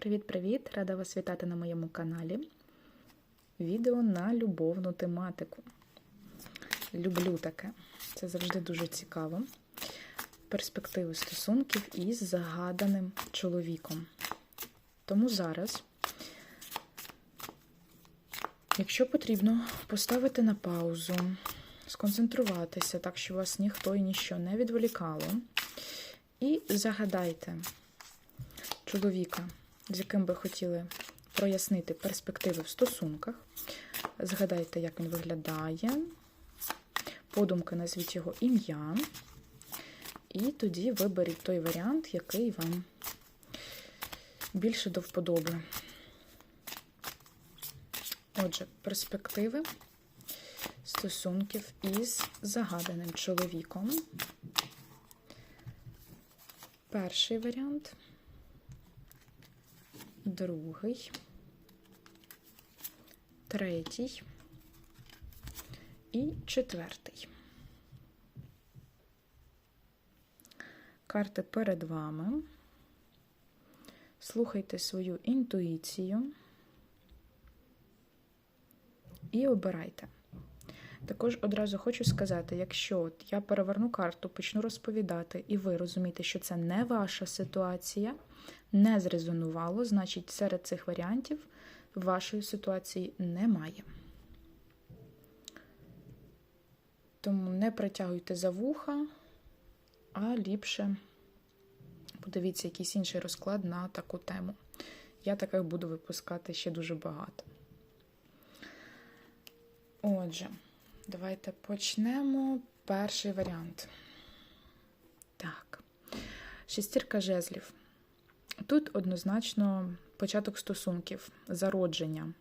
Привіт-привіт! Рада вас вітати на моєму каналі. Відео на любовну тематику. Люблю таке. Це завжди дуже цікаво. Перспективи стосунків із загаданим чоловіком. Тому зараз, якщо потрібно, поставити на паузу, сконцентруватися так, щоб вас ніхто і ніщо не відволікало. І загадайте чоловіка, з яким би хотіли прояснити перспективи в стосунках. Згадайте, як він виглядає, подумки назвіть його ім'я. І тоді виберіть той варіант, який вам більше до вподоби. Отже, перспективи стосунків із загаданим чоловіком. Перший варіант, другий, третій і четвертий. Карти перед вами. Слухайте свою інтуїцію і обирайте. Також одразу хочу сказати: якщо от я переверну карту, почну розповідати, і ви розумієте, що це не ваша ситуація, не зрезонувало, значить, серед цих варіантів вашої ситуації немає. Тому не притягуйте за вуха, а ліпше подивіться якийсь інший розклад на таку тему. Я таких буду випускати ще дуже багато. Отже. Давайте почнемо. Перший варіант. Так. Шестірка жезлів. Тут однозначно початок стосунків, зародження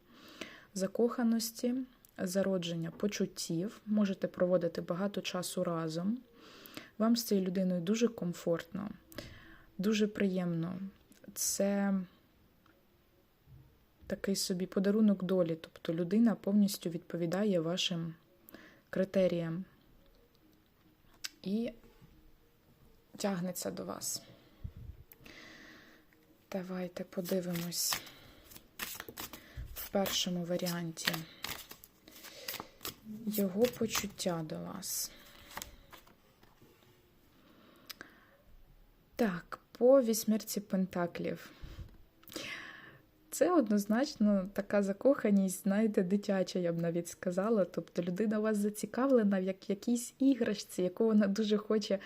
закоханості, зародження почуттів. Можете проводити багато часу разом. Вам з цією людиною дуже комфортно, дуже приємно. Це такий собі подарунок долі. Тобто людина повністю відповідає вашим критеріям і тягнеться до вас. Давайте подивимось в першому варіанті його почуття до вас. Так, по вісьмірці пентаклів. Це однозначно така закоханість, знаєте, дитяча, я б навіть сказала. Тобто людина у вас зацікавлена в як якійсь іграшці, яку вона дуже хоче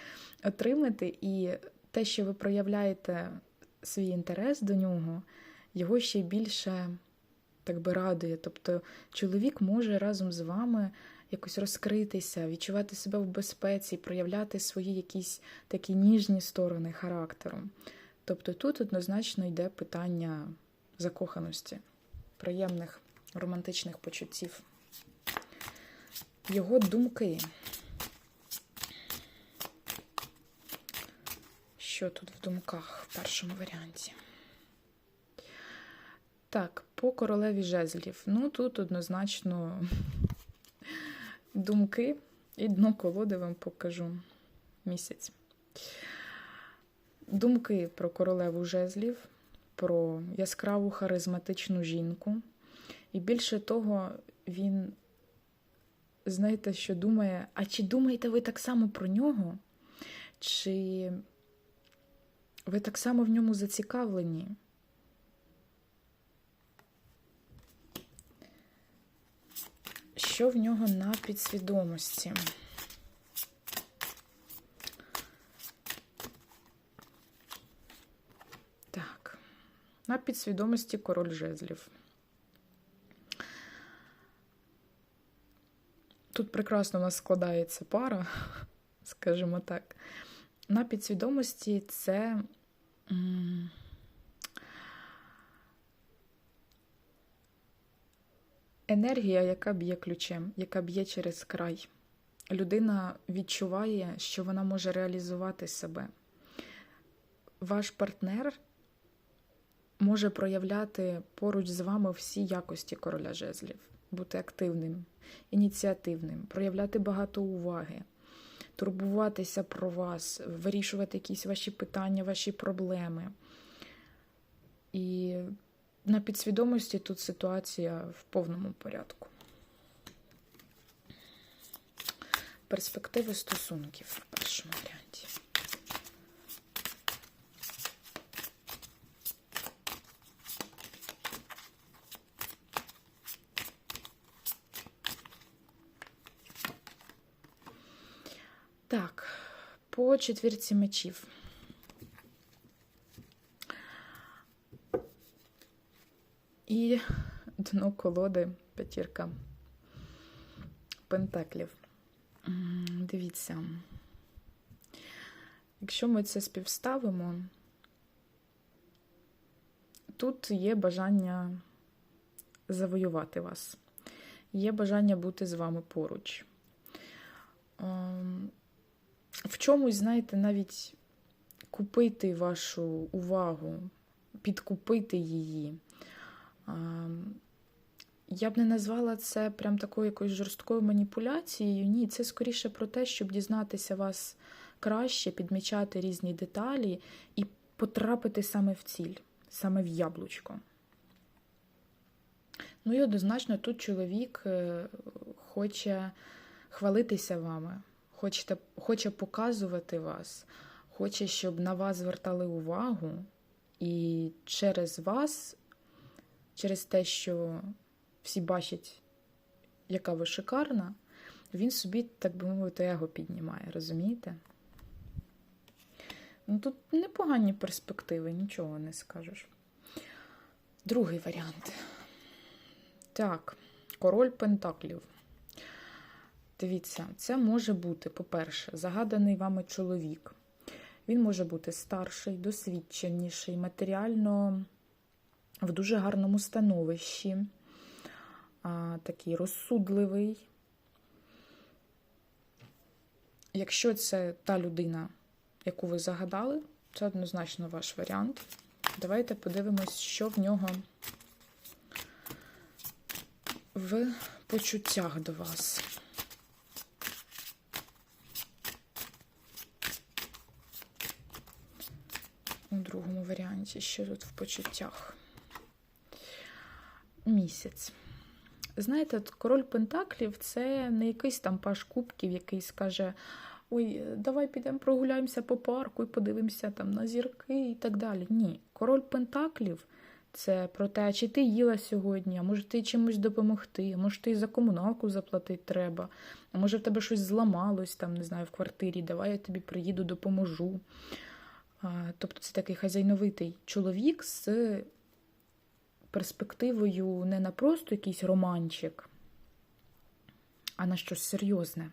отримати, і те, що ви проявляєте свій інтерес до нього, його ще більше так би радує. Тобто чоловік може разом з вами якось розкритися, відчувати себе в безпеці, проявляти свої якісь такі ніжні сторони характеру. Тобто тут однозначно йде питання закоханості, приємних романтичних почуттів. Його думки. Що тут в думках в першому варіанті? Так, по королеві жезлів. Ну, тут однозначно думки і дно колоди вам покажу місяць. Думки про королеву жезлів про яскраву харизматичну жінку. І більше того, він, знаєте, що думає, а чи думаєте ви так само про нього? Чи ви так само в ньому зацікавлені? Що в нього на підсвідомості? Так, На підсвідомості король жезлів. Тут прекрасно у нас складається пара, скажімо так. На підсвідомості це енергія, яка б'є ключем, яка б'є через край. Людина відчуває, що вона може реалізувати себе. Ваш партнер може проявляти поруч з вами всі якості короля жезлів, бути активним, ініціативним, проявляти багато уваги, турбуватися про вас, вирішувати якісь ваші питання, ваші проблеми. І на підсвідомості тут ситуація в повному порядку. Перспективи стосунків в першому варіанті. Так, по четвірці мечів. І дно колоди п'ятірка пентаклів. Дивіться, якщо ми це співставимо, тут є бажання завоювати вас, є бажання бути з вами поруч. В чомусь, знаєте, навіть купити вашу увагу, підкупити її. Я б не назвала це прям такою якоюсь жорсткою маніпуляцією. Ні, це скоріше про те, щоб дізнатися вас краще, підмічати різні деталі і потрапити саме в ціль, саме в яблучко. Ну і однозначно тут чоловік е, хоче хвалитися вами, хоче, хоче показувати вас, хоче, щоб на вас звертали увагу, і через вас, через те, що всі бачать, яка ви шикарна, він собі, так би мовити, его піднімає, розумієте? Ну, тут непогані перспективи, нічого не скажеш. Другий варіант. Так, король Пентаклів. Дивіться, це може бути, по-перше, загаданий вами чоловік. Він може бути старший, досвідченіший, матеріально в дуже гарному становищі, такий розсудливий. Якщо це та людина, яку ви загадали, це однозначно ваш варіант. Давайте подивимось, що в нього в почуттях до вас. У другому варіанті, що тут в почуттях? Місяць. Знаєте, король Пентаклів це не якийсь там паш кубків, який скаже: Ой, давай підемо прогуляємося по парку і подивимося там на зірки і так далі. Ні, король Пентаклів це про те, чи ти їла сьогодні, а може ти чимось допомогти, а може ти за комуналку заплатити треба, а може в тебе щось зламалось там, не знаю, в квартирі, давай я тобі приїду, допоможу. Тобто це такий хазяйновитий чоловік з перспективою не на просто якийсь романчик, а на щось серйозне.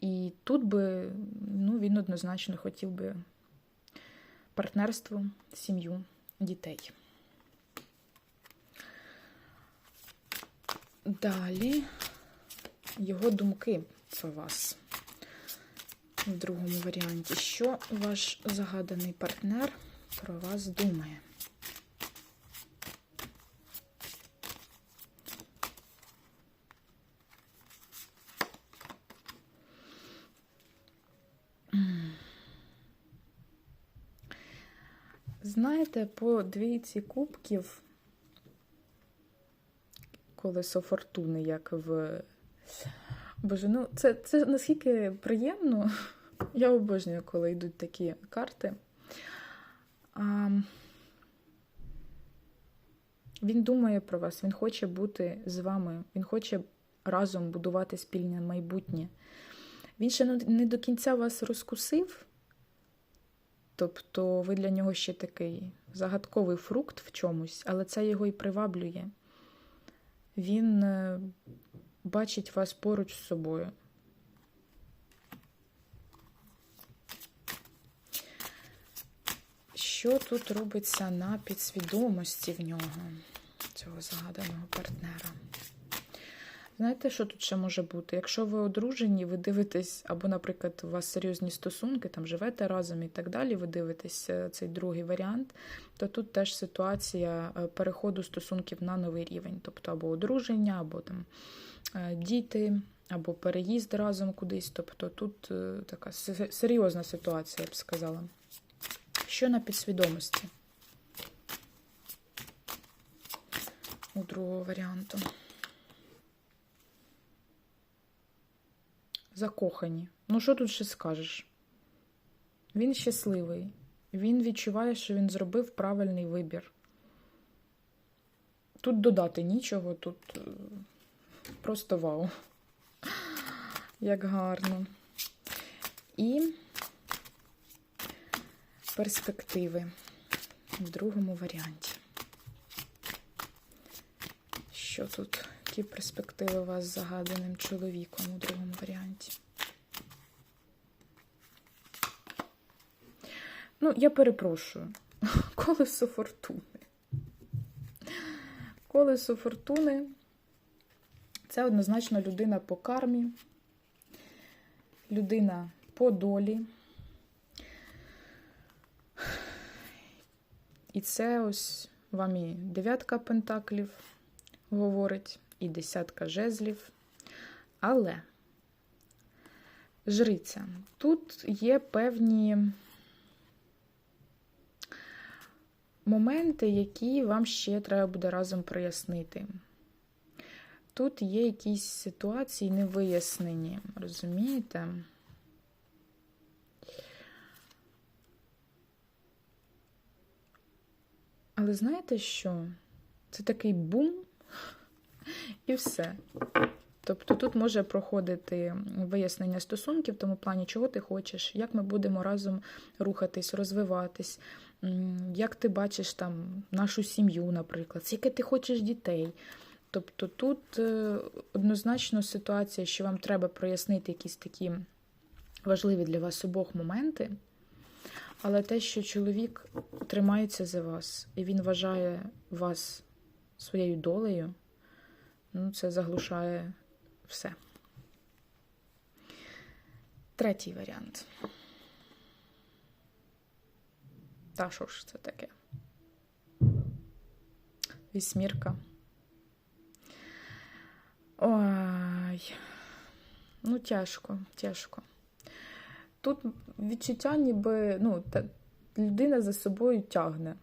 І тут би ну, він однозначно хотів би партнерство, сім'ю, дітей. Далі його думки про вас в другому варіанті. Що ваш загаданий партнер про вас думає? Знаєте, по двійці кубків колесо фортуни, як в. Боже, ну це, це наскільки приємно. Я обожнюю, коли йдуть такі карти. А, Він думає про вас, він хоче бути з вами, він хоче разом будувати спільне майбутнє. Він ще не до кінця вас розкусив. Тобто ви для нього ще такий загадковий фрукт в чомусь, але це його і приваблює. Він е, бачить вас поруч з собою. Що тут робиться на підсвідомості в нього, цього загаданого партнера? Знаєте, що тут ще може бути? Якщо ви одружені, ви дивитесь, або, наприклад, у вас серйозні стосунки, там живете разом і так далі, ви дивитесь е, цей другий варіант, то тут теж ситуація е, переходу стосунків на новий рівень, тобто або одруження, або там е, діти, або переїзд разом кудись. Тобто тут така серйозна ситуація, я б сказала. Що на підсвідомості? у другого варіанту. Закохані. Ну, що тут ще скажеш? Він щасливий. Він відчуває, що він зробив правильний вибір. Тут додати нічого, тут е, просто вау. Як гарно. І перспективи в другому варіанті. Що тут? Які перспективи у вас з загаданим чоловіком у другому варіанті? Ну, я перепрошую. Колесо фортуни. Колесо фортуни це однозначно людина по кармі, людина по долі. І це ось вам і дев'ятка пентаклів говорить, і десятка жезлів. Але жриця, тут є певні моменти, які вам ще треба буде разом прояснити. Тут є якісь ситуації невияснені, розумієте? Але знаєте що? Це такий бум і все. Тобто тут може проходити вияснення стосунків в тому плані, чого ти хочеш, як ми будемо разом рухатись, розвиватись, як ти бачиш там нашу сім'ю, наприклад, скільки ти хочеш дітей. Тобто тут е, однозначно ситуація, що вам треба прояснити якісь такі важливі для вас обох моменти, але те, що чоловік тримається за вас, і він вважає вас своєю долею, ну, це заглушає все. Третій варіант. Та що ж це таке? Вісьмірка. Ой, ну тяжко, тяжко. Тут відчуття, ніби ну, та, людина за собою тягне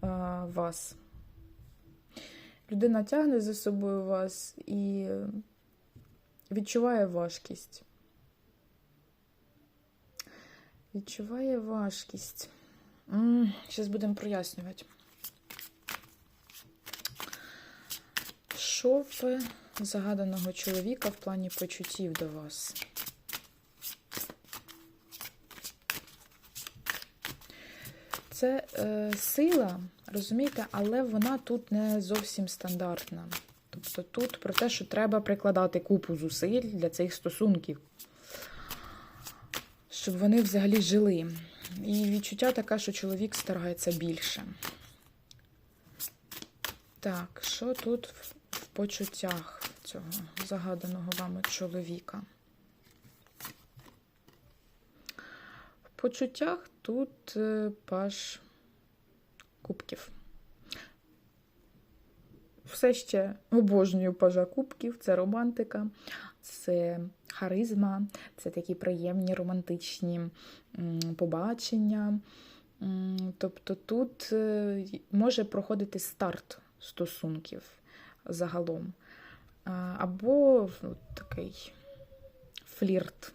а, вас. Людина тягне за собою вас і відчуває важкість. Відчуває важкість. Зараз будемо прояснювати. Що в загаданого чоловіка в плані почуттів до вас? Це е, сила, розумієте, але вона тут не зовсім стандартна. Тобто тут про те, що треба прикладати купу зусиль для цих стосунків, щоб вони взагалі жили. І відчуття таке, що чоловік старається більше. Так, що тут в, почуттях цього загаданого вами чоловіка? В почуттях тут е, паш кубків. Все ще обожнюю пажа кубків, це романтика, це харизма, це такі приємні романтичні побачення. Тобто тут е, може проходити старт стосунків загалом. Або ну, такий флірт.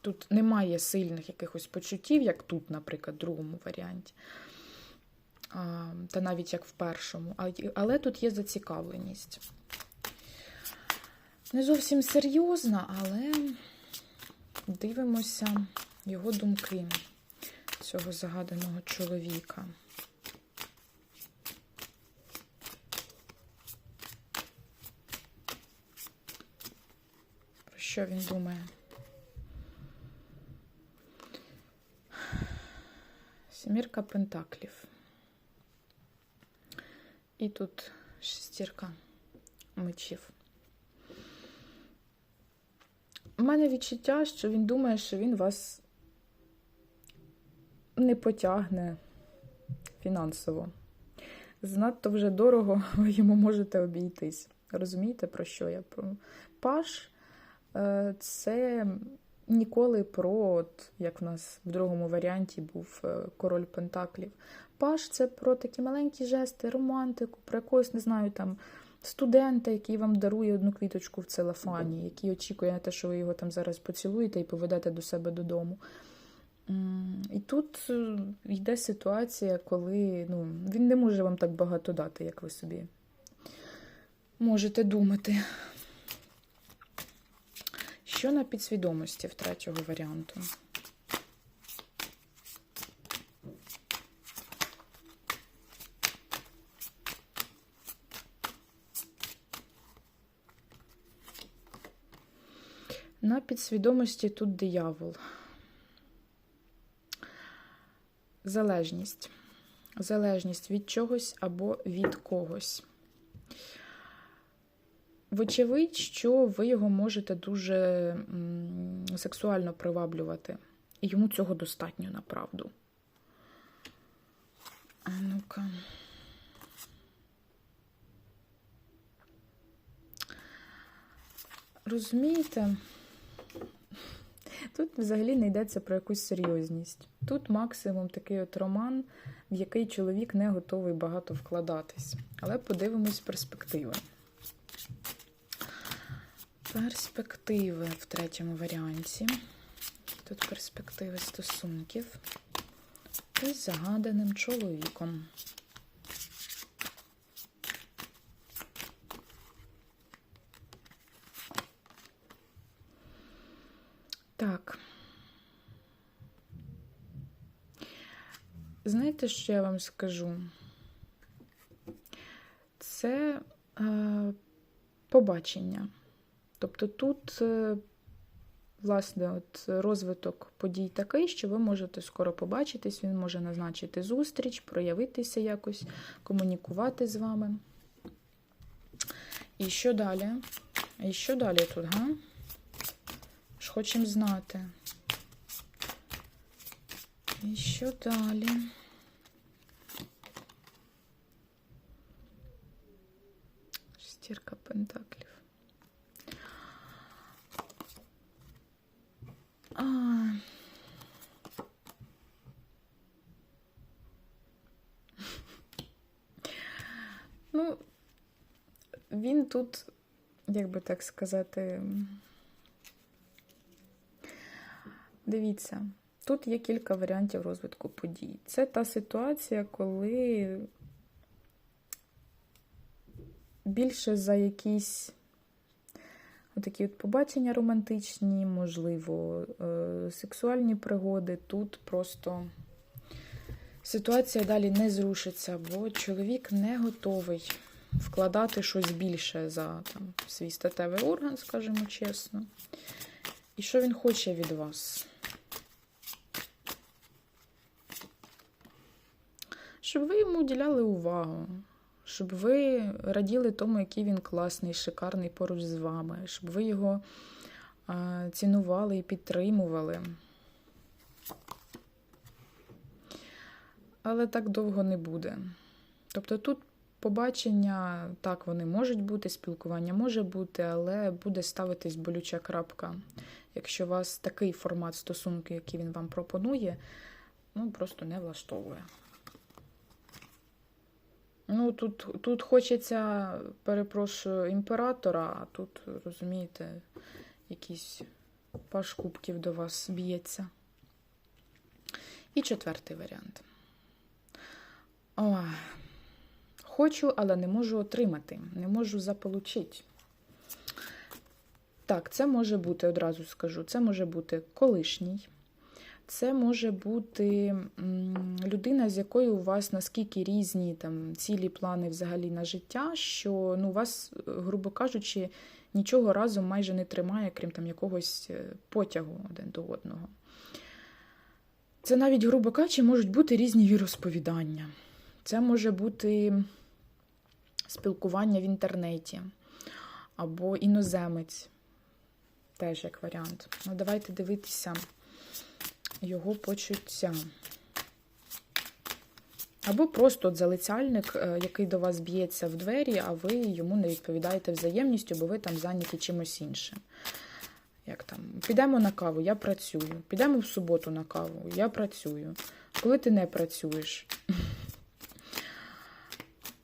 Тут немає сильних якихось почуттів, як тут, наприклад, в другому варіанті. Та навіть як в першому. Але тут є зацікавленість. Не зовсім серйозна, але дивимося його думки цього загаданого чоловіка. Про що він думає? Сімірка пентаклів. І тут шестірка мечів. У мене відчуття, що він думає, що він вас не потягне фінансово. Занадто вже дорого ви йому можете обійтись. Розумієте, про що я? Паш е, це ніколи про, от, як в нас в другому варіанті був е, король Пентаклів. паш це про такі маленькі жести, романтику, про якогось, не знаю, там студента, який вам дарує одну квіточку в целофані, який очікує на те, що ви його там зараз поцілуєте і поведете до себе додому. І тут е, йде ситуація, коли ну, він не може вам так багато дати, як ви собі можете думати. Що на підсвідомості в третього варіанту? На підсвідомості тут диявол. Залежність. Залежність від чогось або від когось. Вочевидь, що ви його можете дуже сексуально приваблювати. І йому цього достатньо направду. А ну-ка. Розумієте? Тут взагалі не йдеться про якусь серйозність. Тут максимум такий от роман, в який чоловік не готовий багато вкладатись. Але подивимось перспективи. Перспективи в третьому варіанті. Тут перспективи стосунків із загаданим чоловіком. Так. Знаєте, що я вам скажу? Це е, побачення. Тобто тут, е, власне, от розвиток подій такий, що ви можете скоро побачитись, він може назначити зустріч, проявитися якось, комунікувати з вами. І що далі? І що далі тут, га? Ж хочемо знати. І що далі? Шестірка пентаклів. А. Ну, він тут, як би так сказати, дивіться, тут є кілька варіантів розвитку подій. Це та ситуація, коли більше за якісь такі от побачення романтичні, можливо, е, сексуальні пригоди. Тут просто ситуація далі не зрушиться, бо чоловік не готовий вкладати щось більше за там, свій статевий орган, скажімо чесно. І що він хоче від вас? Щоб ви йому уділяли увагу, щоб ви раділи тому, який він класний, шикарний поруч з вами, щоб ви його цінували і підтримували. Але так довго не буде. Тобто тут побачення, так, вони можуть бути, спілкування може бути, але буде ставитись болюча крапка. Якщо у вас такий формат стосунки, який він вам пропонує, ну просто не влаштовує. Ну, тут, тут хочеться, перепрошую, імператора, а тут, розумієте, якийсь паш кубків до вас б'ється. І четвертий варіант. О, хочу, але не можу отримати, не можу заполучити. Так, це може бути, одразу скажу, це може бути колишній. Це може бути людина, з якою у вас наскільки різні там цілі плани взагалі на життя, що ну, вас, грубо кажучи, нічого разом майже не тримає, крім там якогось потягу один до одного. Це навіть, грубо кажучи, можуть бути різні віросповідання. Це може бути спілкування в інтернеті або іноземець, теж як варіант. Ну, давайте дивитися його почуття. Або просто от залицяльник, який до вас б'ється в двері, а ви йому не відповідаєте взаємністю, бо ви там зайняті чимось іншим. Як там? Підемо на каву, я працюю. Підемо в суботу на каву, я працюю. Коли ти не працюєш,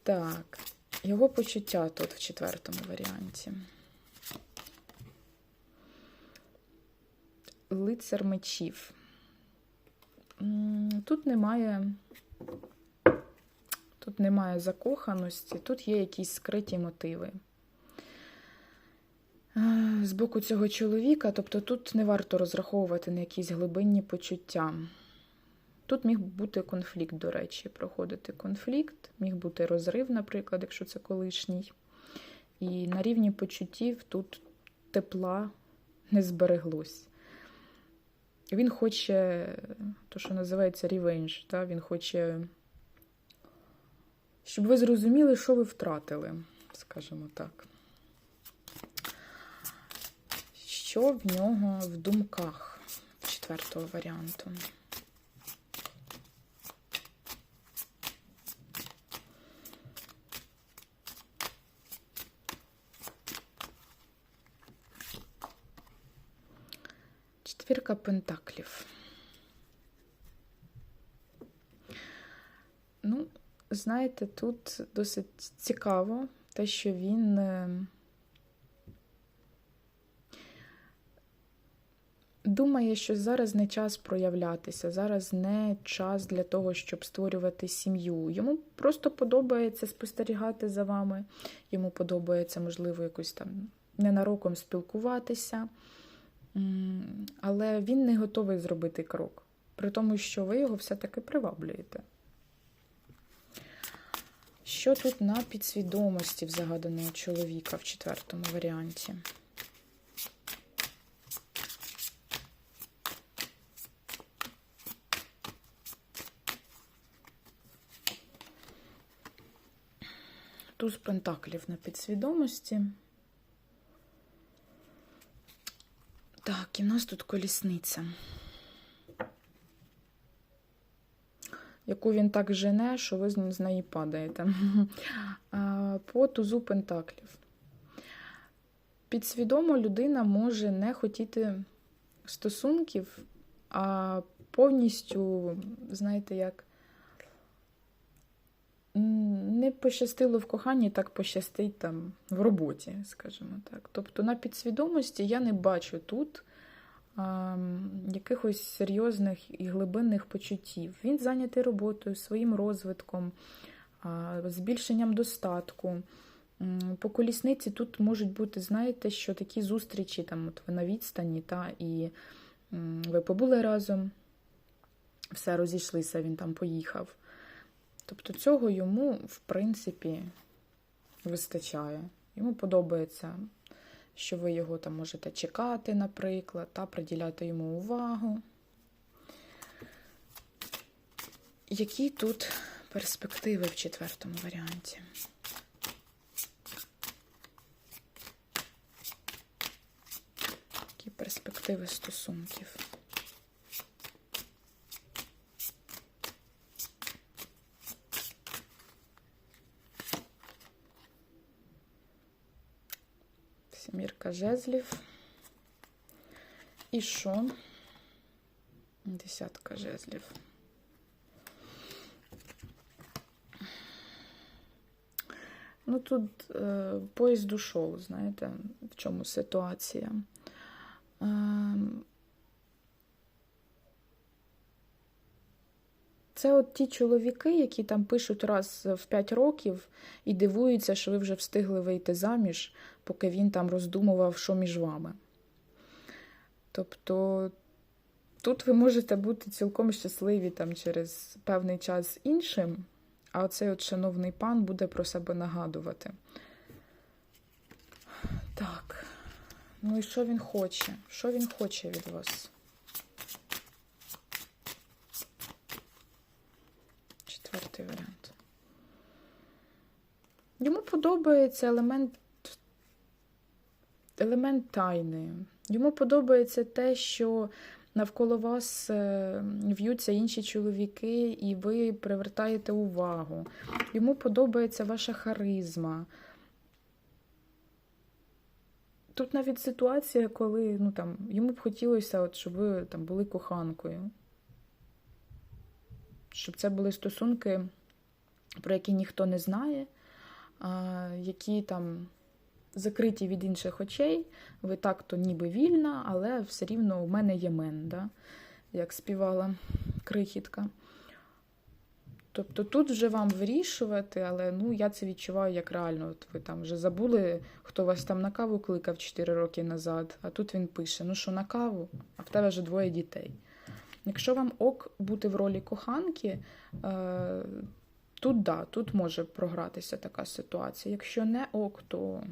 Так, його почуття тут в четвертому варіанті. Лицар мечів. Тут немає. Тут немає закоханості, тут є якісь скриті мотиви. Е, З боку цього чоловіка, тобто тут не варто розраховувати на якісь глибинні почуття. Тут міг бути конфлікт, до речі, проходити конфлікт, міг бути розрив, наприклад, якщо це колишній. І на рівні почуттів тут тепла не збереглось. Він хоче, то, що називається ревенж, та? він хоче, щоб ви зрозуміли, що ви втратили, скажімо так. Що в нього в думках четвертого варіанту? Четвірка пентаклів. Ну, знаєте, тут досить цікаво те, що він е, думає, що зараз не час проявлятися, зараз не час для того, щоб створювати сім'ю. Йому просто подобається спостерігати за вами, йому подобається, можливо, якось там ненароком спілкуватися. Але він не готовий зробити крок, при тому, що ви його все-таки приваблюєте. Що тут на підсвідомості в загаданого чоловіка в четвертому варіанті? Туз пентаклів на підсвідомості. Так, і в нас тут колісниця. Яку він так жене, що ви з неї падаєте. По тузу пентаклів. Підсвідомо людина може не хотіти стосунків, а повністю, знаєте, як не пощастило в коханні, так пощастить там в роботі, скажімо так. Тобто на підсвідомості я не бачу тут а, якихось серйозних і глибинних почуттів. Він зайнятий роботою, своїм розвитком, а, збільшенням достатку. По колісниці тут можуть бути, знаєте, що такі зустрічі, там, от ви на відстані, та, і ви побули разом, все розійшлися, він там поїхав. Тобто цього йому, в принципі, вистачає. Йому подобається, що ви його там можете чекати, наприклад, та приділяти йому увагу. Які тут перспективи в четвертому варіанті? Які перспективи стосунків? Сімірка жезлів. І що? Десятка жезлів. Ну, тут е, поїзд ушов, знаєте, в чому ситуація. Е, це от ті чоловіки, які там пишуть раз в 5 років і дивуються, що ви вже встигли вийти заміж, поки він там роздумував, що між вами. Тобто тут ви можете бути цілком щасливі там через певний час іншим, а оцей от шановний пан буде про себе нагадувати. Так. Ну і що він хоче? Що він хоче від вас? Четвертий варіант. Йому подобається елемент, елемент тайни. Йому подобається те, що навколо вас е, в'ються інші чоловіки, і ви привертаєте увагу. Йому подобається ваша харизма. Тут навіть ситуація, коли ну, там, йому б хотілося, от, щоб ви там, були коханкою. Щоб це були стосунки про які ніхто не знає, які там закриті від інших очей. Ви так-то ніби вільна, але все рівно у мене є мен, да? як співала крихітка. Тобто тут вже вам вирішувати, але ну, я це відчуваю як реально. От ви там вже забули, хто вас там на каву кликав 4 роки назад, а тут він пише: ну що на каву, а в тебе вже двоє дітей. Якщо вам ок бути в ролі коханки, е, тут да, тут може програтися така ситуація. Якщо не ок, то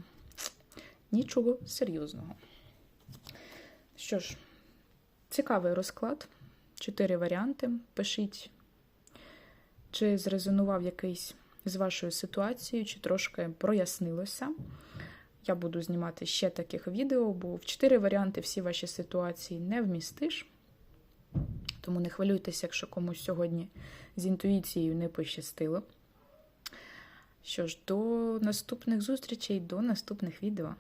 нічого серйозного. Що ж, цікавий розклад. Чотири варіанти. Пишіть, чи зрезонував якийсь з вашою ситуацією, чи трошки прояснилося. Я буду знімати ще таких відео, бо в чотири варіанти всі ваші ситуації не вмістиш. Тому не хвилюйтеся, якщо комусь сьогодні з інтуїцією не пощастило. Що ж, до наступних зустрічей, до наступних відео.